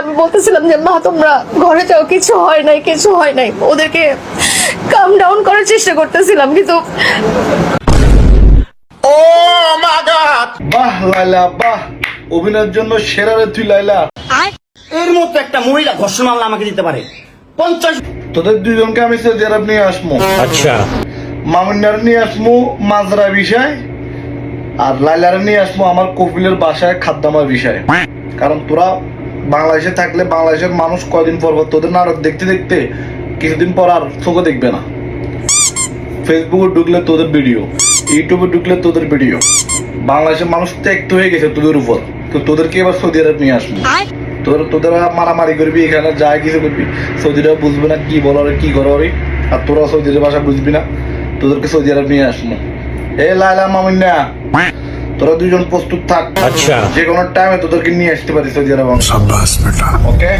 আমি বলতেছিলাম যে মা তোমরা ঘরে যাও কিছু হয় নাই কিছু হয় নাই। ওদেরকে কাম ডাউন করার চেষ্টা করতেছিলাম কিন্তু ও মা গড! বাহ লাইলা বাহ। অভিনয়ের জন্য সেরা রে তুই লাইলা এর মতো একটা মহিলা ঘর্ষণ মামলা আমাকে দিতে পারে। পঞ্চাশ তোদের দুজনকে আমি জেরাব নিয়ে আসব। আচ্ছা। মামুন্নার নিয়ে মাজরা বিষয় আর লাইলার নিয়ে আসব আমার কপিলের বাসায় খাদ্যামার বিষয়। হ্যাঁ। কারণ তোরা বাংলাদেশে থাকলে বাংলাদেশের মানুষ কয়দিন পর পর তোদের নাটক দেখতে দেখতে কিছুদিন পর আর চোখে দেখবে না। ফেসবুকে ঢুকলে তোদের ভিডিও ইউটিউবে ঢুকলে তোদের ভিডিও বাংলাদেশের মানুষ ত্যাক্ত হয়ে গেছে তোদের উপর তো তোদেরকে এবার সৌদি আরব নিয়ে আসব। তোর তোদের মারামারি করবি এখানে যা কিছু করবি। সৌদিরা বুঝবে না কি বলো কি করো আর। তোরা সৌদির ভাষা বুঝবি না তোদেরকে সৌদি আরব নিয়ে আসব। এ লাইলা মামুন্না। তোরা দুজন প্রস্তুত থাক। আচ্ছা। যে কোনো টাইমে তোদেরকে নিয়ে আসতে পারিস সৌদি আরব ওকে